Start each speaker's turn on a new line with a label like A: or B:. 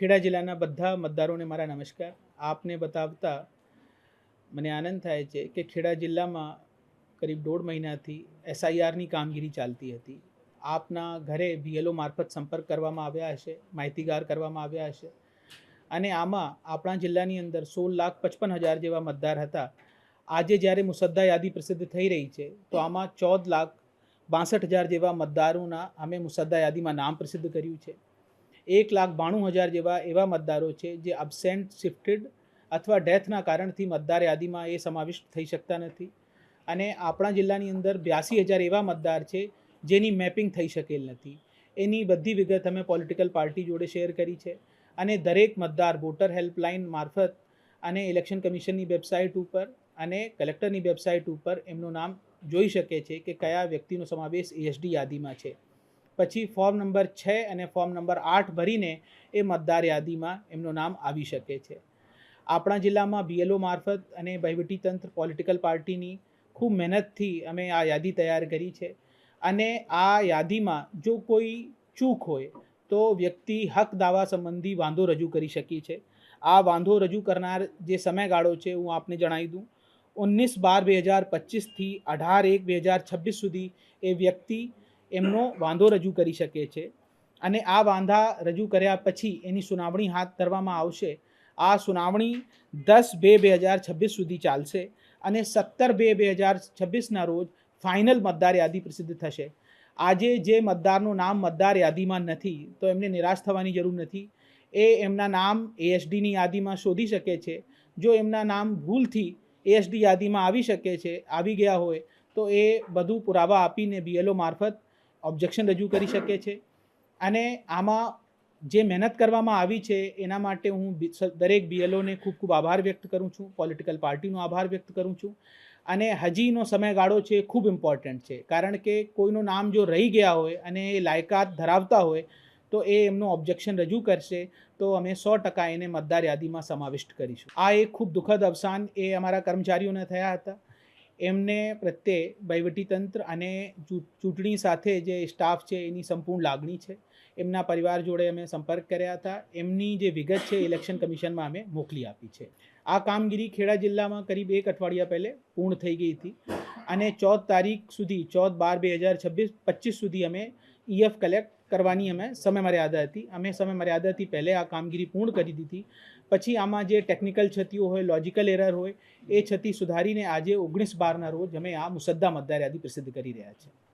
A: ખેડા જિલ્લાના બધા મતદારોને મારા નમસ્કાર. આપને બતાવતા મને આનંદ થાય છે કે ખેડા જિલ્લામાં કરીબ દોઢ મહિનાથી એસઆઈઆરની કામગીરી ચાલતી હતી. આપના ઘરે બીએલઓ મારફત સંપર્ક કરવામાં આવ્યા હશે, માહિતીગાર કરવામાં આવ્યા હશે. અને આમાં આપણા જિલ્લાની અંદર સોળ લાખ પચપન હજાર જેવા મતદાર હતા. આજે જ્યારે મુસદ્દા યાદી પ્રસિદ્ધ થઈ રહી છે, તો આમાં ચૌદ લાખ બાસઠ હજાર જેવા મતદારોના અમે મુસદ્દા યાદીમાં નામ પ્રસિદ્ધ કર્યું છે. એક લાખ બાણું હજાર જેવા એવા મતદારો છે જે અબસેન્ટ શિફ્ટેડ અથવા ડેથના કારણથી મતદાર યાદીમાં એ સમાવિષ્ટ થઈ શકતા નથી. અને આપણા જિલ્લાની અંદર બ્યાસી હજાર એવા મતદાર છે જેની મેપિંગ થઈ શકેલ નથી. એની બધી વિગત અમે પોલિટિકલ પાર્ટી જોડે શેર કરી છે અને દરેક મતદાર વોટર હેલ્પલાઇન મારફત અને ઇલેક્શન કમિશનની વેબસાઇટ ઉપર અને કલેક્ટરની વેબસાઇટ ઉપર એમનું નામ જોઈ શકે છે કે કયા વ્યક્તિનો સમાવેશ એસડી યાદીમાં છે. પછી ફોર્મ નંબર છ અને ફોર્મ નંબર આઠ ભરીને એ મતદાર યાદીમાં એમનું નામ આવી શકે છે. આપણા જિલ્લામાં બીએલઓ મારફત અને વહીવટીતંત્ર પોલિટિકલ પાર્ટીની ખૂબ મહેનતથી અમે આ યાદી તૈયાર કરી છે. અને આ યાદીમાં જો કોઈ ચૂક હોય તો વ્યક્તિ હક દાવા સંબંધી વાંધો રજૂ કરી શકી છે. આ વાંધો રજૂ કરનાર જે સમયગાળો છે હું આપને જણાવી દઉં. ઓગણીસ બાર બે હજાર પચીસથી અઢાર એક બે હજાર છવ્વીસ સુધી એ વ્યક્તિ એમનો વાંધો રજૂ કરી શકે છે. અને આ વાંધા રજૂ કર્યા પછી એની સુનાવણી હાથ ધરવામાં આવશે. આ સુનાવણી દસ બે બે હજાર છવ્વીસ સુધી ચાલશે અને સત્તર બે બે હજાર છવ્વીસના રોજ ફાઇનલ મતદાર યાદી પ્રસિદ્ધ થશે. આજે જે મતદારનું નામ મતદાર યાદીમાં નથી, તો એમને નિરાશ થવાની જરૂર નથી. એ એમના નામ એએસડીની યાદીમાં શોધી શકે છે. જો એમના નામ ભૂલથી એએસડી યાદીમાં આવી શકે છે, આવી ગયા હોય, તો એ બધું પુરાવા આપીને બીએલઓ મારફત ઓબ્જેક્શન રજૂ કરી શકે છે. અને આમાં જે મહેનત કરવામાં આવી છે, એના માટે હું દરેક બીએલઓને ખૂબ ખૂબ આભાર વ્યક્ત કરું છું. પોલિટિકલ પાર્ટીનો આભાર વ્યક્ત કરું છું. અને હજીનો સમયગાળો છે ખૂબ ઇમ્પોર્ટન્ટ છે. કારણ કે કોઈનું નામ જો રહી ગયા હોય અને એ લાયકાત ધરાવતા હોય, તો એ એમનું ઓબ્જેક્શન રજૂ કરશે. તો અમે સો ટકા એને મતદાર યાદીમાં સમાવિષ્ટ કરીશું. આ એક ખૂબ દુઃખદ અવસાન એ અમારા કર્મચારીઓને થયા હતા. એમને પ્રત્યે વહીવટીતંત્ર અને ચૂ- ચૂંટણી સાથે જે સ્ટાફ છે એની સંપૂર્ણ લાગણી છે. એમના પરિવાર જોડે અમે સંપર્ક કર્યા હતા. એમની જે વિગત છે ઇલેક્શન કમિશનમાં અમે મોકલી આપી છે. આ કામગીરી ખેડા જિલ્લામાં કરીબ એક અઠવાડિયા પહેલે પૂર્ણ થઈ ગઈ હતી અને ચૌદ તારીખ સુધી ચૌદ બાર બે હજાર છવ્વીસ, પચીસ સુધી અમે ઈએફ કલેક્ટ કરવાની અમે સમય મર્યાદા હતી. અમે સમય મર્યાદાથી પહેલે આ કામગીરી પૂર્ણ કરી દીધી. પછી આમાં જે ટેકનિકલ છતીઓ હોય લોજિકલ એરર હોય, એ છતી સુધારીને આજે ઓગણીસ બારના રોજ અમે આ મુસદ્દા મતદાર યાદી પ્રસિદ્ધ કરી રહ્યા છીએ.